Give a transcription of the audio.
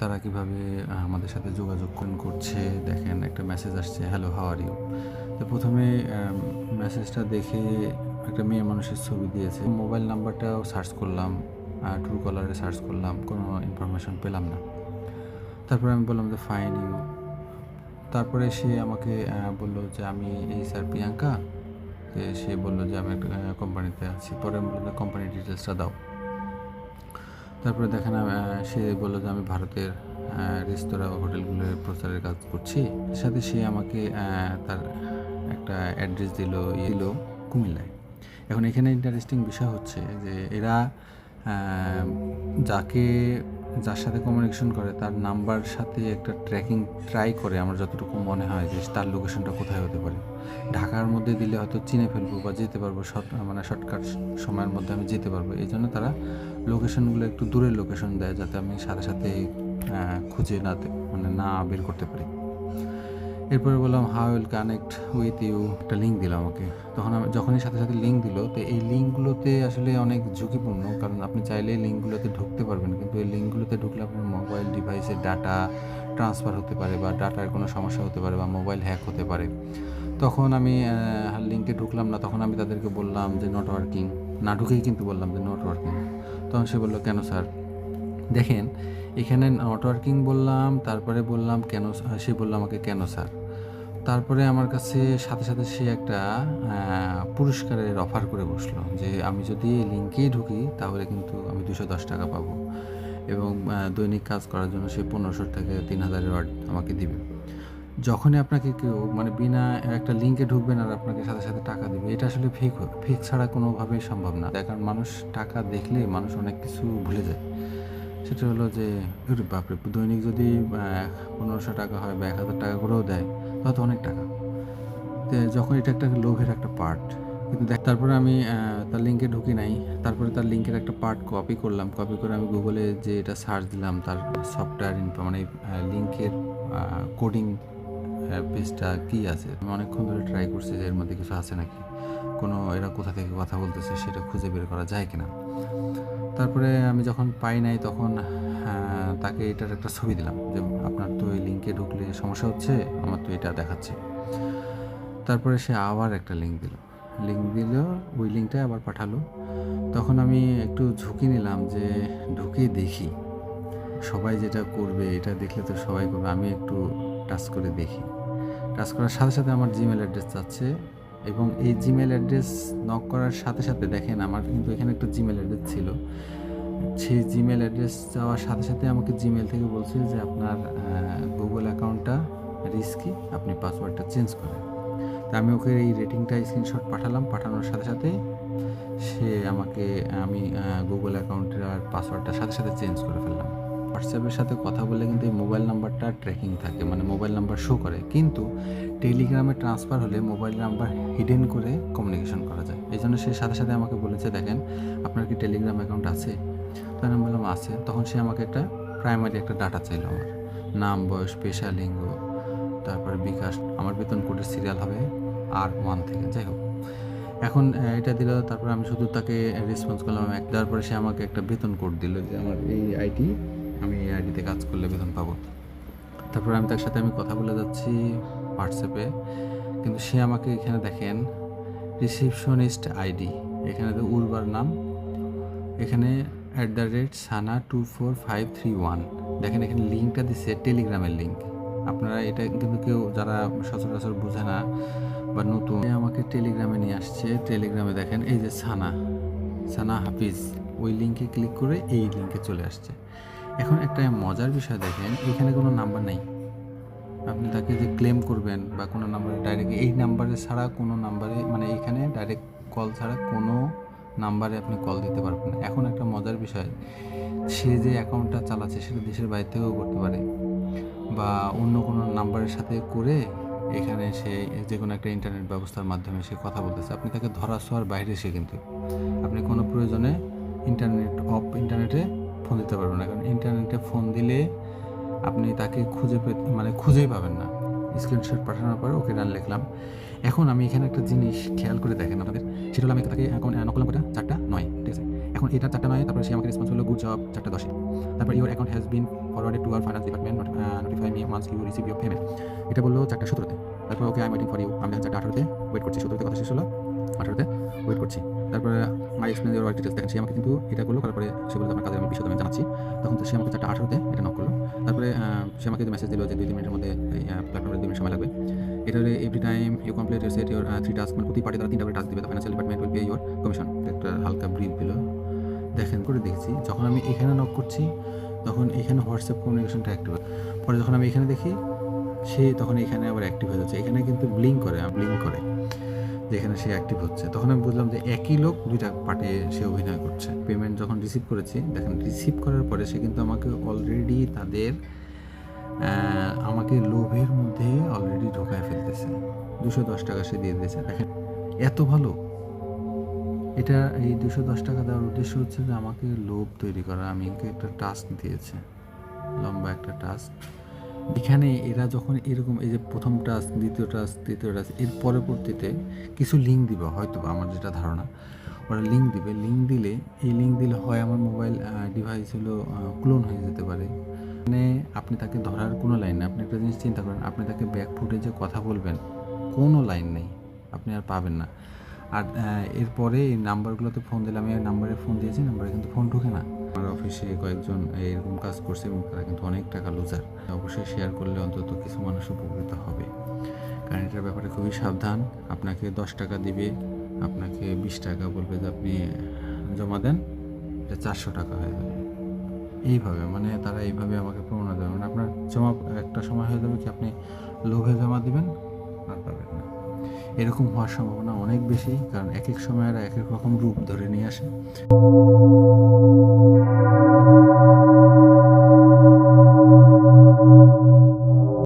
তারা কীভাবে আমাদের সাথে যোগাযোগ করছে? দেখেন, একটা মেসেজ আসছে হ্যালো হাউ আর ইউ তো প্রথমে মেসেজটা দেখে একটা মেয়ে মানুষের ছবি দিয়েছে। মোবাইল নাম্বারটাও সার্চ করলাম ট্রু কলারে সার্চ করলাম, কোনো ইনফরমেশন পেলাম না। তারপরে আমি বললাম যে ফাইন ইউ তারপরে সে আমাকে বলল যে, আমি এই স্যার প্রিয়াঙ্কা। সে বলল যে, আমি একটা কোম্পানিতে আছি। পরে আমি বললাম কোম্পানির ডিটেলসটা দাও। তারপরে দেখেন সে বলল যে, আমি ভারতের রেস্তোরাঁ হোটেলগুলোর প্রচারের কাজ করছি। সাথে সে আমাকে তার একটা অ্যাড্রেস দিল ইয়ে দিল কুমিল্লায়। এখন এখানে ইন্টারেস্টিং বিষয় হচ্ছে যে, এরা যাকে, যার সাথে কমিউনিকেশন করে, তার নাম্বার সাথে একটা ট্র্যাকিং ট্রাই করে, আমার যতটুকু মনে হয় যে, তার লোকেশনটা কোথায় হতে পারে। ঢাকার মধ্যে দিলে হয়তো চিনে ফেলব বা যেতে পারব, শর্ট মানে শর্টকাট সময়ের মধ্যে আমি যেতে পারব। এই জন্য তারা লোকেশনগুলো একটু দূরের লোকেশন দেয় যাতে আমি সাথে সাথে খুঁজে না মানে না বের করতে পারি। এরপরে বললাম how will connect with you. একটা লিঙ্ক দিল আমাকে। তখন আমি, যখনই সাথে সাথে লিঙ্ক দিল, তো এই লিঙ্কগুলোতে আসলে অনেক ঝুঁকিপূর্ণ, কারণ আপনি চাইলে এই লিঙ্কগুলোতে ঢুকতে পারবেন। কিন্তু এই লিঙ্কগুলোতে ঢুকলে আপনার মোবাইল ডিভাইসের ডাটা ট্রান্সফার হতে পারে বা ডাটার কোনো সমস্যা হতে পারে বা মোবাইল হ্যাক হতে পারে। তখন আমি লিঙ্কে ঢুকলাম না। তখন আমি তাদেরকে বললাম যে নট ওয়ার্কিং না ঢুকেই কিন্তু বললাম যে নট ওয়ার্কিং তখন সে বলল, কেন স্যার? দেখেন, এখানে নেটওয়ার্কিং বললাম, তারপরে বললাম, কেন সে বলল আমাকে, কেন স্যার? তারপরে আমার কাছে সাথে সাথে সে একটা পুরস্কারের অফার করে বসল যে, আমি যদি লিঙ্কেই ঢুকি, তাহলে কিন্তু আমি দুশো দশ টাকা পাবো এবং দৈনিক কাজ করার জন্য সে পনেরোশো থেকে তিন হাজারের আমাকে দিবে। যখনই আপনাকে কেউ মানে বিনা একটা লিঙ্কে ঢুকবেন আর আপনাকে সাথে সাথে টাকা দেবে, এটা আসলে ফেক ফেক ছাড়া কোনোভাবেই সম্ভব না। কারণ মানুষ টাকা দেখলে মানুষ অনেক কিছু ভুলে যায়। সেটা হলো যে বাপরে, দৈনিক যদি পনেরোশো টাকা হয় বা এক হাজার টাকা করেও দেয় তাহলে তো অনেক টাকা। তো যখন এটা একটা লোভের একটা পার্ট কিন্তু দেখ, তারপরে আমি তার লিঙ্কে ঢুকি নাই। তারপরে তার লিঙ্কের একটা পার্ট কপি করলাম। কপি করে আমি গুগলে যে এটা সার্চ দিলাম, তার সফটওয়্যার মানে লিঙ্কের কোডিং পেজটা কী আছে? আমি অনেকক্ষণ ধরে ট্রাই করছি যে এর মধ্যে কিছু আছে নাকি। কোনো এরা কোথা থেকে কথা বলতেছে সেটা খুঁজে বের করা যায় কিনা। তারপরে আমি যখন পাই নাই তখন তাকে এটার একটা ছবি দিলাম যে, আপনার তো এই লিঙ্কে ঢুকলে সমস্যা হচ্ছে, আমার তো এটা দেখাচ্ছে। তারপরে সে আবার একটা লিঙ্ক দিল। লিঙ্ক দিল, ওই লিঙ্কটা আবার পাঠালো। তখন আমি একটু ঝুঁকি নিলাম যে, ঢুকে দেখি। সবাই যেটা করবে, এটা দেখলে তো সবাই করবে, আমি একটু টাচ করে দেখি। টাচ করার সাথে সাথে আমার জিমেল অ্যাড্রেস যাচ্ছে এবং এই জিমেল অ্যাড্রেস নক করার সাথে সাথে দেখেন আমার কিন্তু এখানে একটা জিমেল অ্যাড্রেস ছিল। সেই জিমেল অ্যাড্রেস যাওয়ার সাথে সাথে আমাকে জিমেল থেকে বলছে যে আপনার গুগল অ্যাকাউন্টটা রিস্কি আপনি পাসওয়ার্ডটা চেঞ্জ করেন। তা আমি ওকে এই রেটিংটা স্ক্রিনশট পাঠালাম, পাঠানোর সাথে সাথে সে আমাকে, আমি গুগল অ্যাকাউন্টের আর পাসওয়ার্ডটা সাথে সাথে চেঞ্জ করে ফেললাম। হোয়াটসঅ্যাপের সাথে কথা বলে কিন্তু এই মোবাইল নাম্বারটা ট্র্যাকিং থাকে মানে মোবাইল নাম্বার শো করে। কিন্তু টেলিগ্রামে ট্রান্সফার হলে মোবাইল নাম্বার হিডেন করে কমিউনিকেশন করা যায়। এই জন্য সে সাথে সাথে আমাকে বলেছে, দেখেন, আপনার কি টেলিগ্রাম অ্যাকাউন্ট আছে? তখন আমি বললাম, আছে। তখন সে আমাকে একটা প্রাইমারি একটা ডাটা চাইলো আমার। নাম, বয়স, পেশা, লিঙ্গ, তারপরে বিকাশ, আমার বেতন কোডের সিরিয়াল হবে আর ওয়ান থেকে, যাই হোক। এখন এটা দিল, তারপরে আমি শুধু তাকে রেসপন্স করলাম। এক তারপরে সে আমাকে একটা বেতন কোড দিল যে আমার এই আইডি আমি এই আইডিতে কাজ করলে বেতন পাবো। তারপরে আমি তার সাথে আমি কথা বলে যাচ্ছি হোয়াটসঅ্যাপে কিন্তু সে আমাকে এখানে দেখেন রিসিপশনিস্ট আইডি। এখানে তো উর্বার নাম, এখানে at the rate Sana two four five three one দেখেন এখানে লিঙ্কটা দিচ্ছে টেলিগ্রামের লিঙ্ক। আপনারা এটা কিন্তু কেউ যারা সচরাচর বোঝে না বা নতুন আমাকে টেলিগ্রামে নিয়ে আসছে। টেলিগ্রামে দেখেন এই যে সানা সানা হাফিজ। ওই লিঙ্কে ক্লিক করে এই লিঙ্কে চলে আসছে। এখন একটা মজার বিষয় দেখেন, এখানে কোনো নাম্বার নেই। আপনি তাকে যে ক্লেম করবেন বা কোনো নাম্বারে ডাইরেক্ট এই নাম্বারে ছাড়া কোনো নাম্বারে মানে এখানে ডাইরেক্ট কল ছাড়া কোনো নাম্বারে আপনি কল দিতে পারবেন এখন একটা মজার বিষয়, সে যে অ্যাকাউন্টটা চালাচ্ছে সেটা দেশের বাইরে থেকেও করতে পারে বা অন্য কোনো নাম্বারের সাথে করে এখানে সে যে কোনো একটা ইন্টারনেট ব্যবস্থার মাধ্যমে সে কথা বলতেছে। আপনি তাকে ধরা ছোঁয়ার বাইরে সে কিন্তু, আপনি কোনো প্রয়োজনে ইন্টারনেট অফ ইন্টারনেটে ফোন দিতে পারবেন না। কারণ ইন্টারনেটে ফোন দিলে আপনি তাকে খুঁজে পেতে মানে খুঁজেই পাবেন না। স্ক্রিনশট পাঠানোর পরে ওকে রান লিখলাম। এখন আমি এখানে একটা জিনিস খেয়াল করে দেখেন আপনাদের। সেটা হলো আমি তাকে এখন নকল নাম্বারটা চারটা নয়, ঠিক আছে? এখন এটা চারটা নয়, তারপরে সে আমাকে রেসপন্স হলো গুড জব চারটা দশে। তারপর your account has been forwarded to our finance department notify me once you receive your payment এটা বলল চারটা সতেরোতে। তারপর okay I waiting for you আমি চারটা আঠারোতে? ওয়েট করছি, সতেরোতে কথা শেষ হলো? আঠারোতে? ওয়েট করছি। তারপরে আই এক্সপ্লেন ইউর ডিটেলস দেখেন, সে আমাকে কিন্তু এটা করল তারপরে সে বলল আমার কাজের আমি জানাচ্ছি। তখন তো সে আমাকে চারটা আঠারোতে এটা নক করল। তারপরে সে আমাকে মেসেজ দিল যে দুই তিন মিনিটের মধ্যে প্ল্যাটফর্মে দুই মিনিট সময় লাগবে। এটা হলে every time you complete your set your three task মানে প্রতি পার্টি তারা তিনটা করে টাস্ক দিবে financial department will pay your commission একটা হালকা ব্রিফ দিল। দেখেন, করে দেখছি, যখন আমি এখানে নক করছি, তখন এখানে হোয়াটসঅ্যাপ কমিউনিকেশনটা অ্যাক্টিভ পরে যখন আমি এখানে দেখি, সে তখন এখানে আবার অ্যাক্টিভ হয়ে যাচ্ছে। এখানে কিন্তু ব্লিঙ্ক করে ব্লিঙ্ক করে। যেখানে সে অ্যাক্টিভ হচ্ছে। তখন আমি বুঝলাম যে একই লোক দুইটা পার্টে সে অভিনয় করছে। পেমেন্ট যখন রিসিভ করেছি, দেখেন রিসিভ করার পরে সে কিন্তু আমাকে অলরেডি তাদের আমাকে লোভের মধ্যে অলরেডি ঢোকায় ফেলতেছে। দুশো দশ টাকা সে দিয়ে দিয়েছে। দেখেন এত ভালো। এটা এই দুশো দশ টাকা দেওয়ার উদ্দেশ্য হচ্ছে যে আমাকে লোভ তৈরি করা। আমি একটা টাস্ক দিয়েছে। লম্বা একটা টাস্ক এখানে এরা যখন এরকম এই যে প্রথম টাস্ক দ্বিতীয় টাস্ক তৃতীয় টাস্ক এর পরবর্তীতে কিছু লিঙ্ক দিবে হয়তো আমার যেটা ধারণা। ওরা লিঙ্ক দিবে। লিঙ্ক দিলে, এই লিঙ্ক দিলে হয় আমার মোবাইল ডিভাইস হলো ক্লোন হয়ে যেতে পারে। মানে আপনি তাকে ধরার কোনো লাইন নেই। আপনি একটা জিনিস চিন্তা করেন, আপনি তাকে ব্যাক ফুটে যে কথা বলবেন, কোনো লাইন নেই। আপনি আর পাবেন না। আর এরপরে এই নাম্বারগুলোতে ফোন দিলে আমি নাম্বারে ফোন দিয়েছি, নাম্বারে কিন্তু ফোন ঢুকে না। আমার অফিসে কয়েকজন এরকম কাজ করছে এবং তারা কিন্তু অনেক টাকা লুজার অবশ্যই শেয়ার করলে অন্তত কিছু মানুষ উপকৃত হবে। কারণ এটার ব্যাপারে খুবই সাবধান। আপনাকে দশ টাকা দিবে, আপনাকে বিশ টাকা বলবে যে আপনি জমা দেন, এটা চারশো টাকা হয়ে যাবে। এইভাবে মানে তারা এইভাবে আমাকে প্রমাণ দেবে। মানে আপনার জমা একটা সময় হয়ে যাবে কি আপনি লোভে জমা দিবেন, আর পাবেন না। এরকম হওয়ার সম্ভাবনা অনেক বেশি, কারণ এক এক সময় এরা এক এক রকম রূপ ধরে নিয়ে আসে।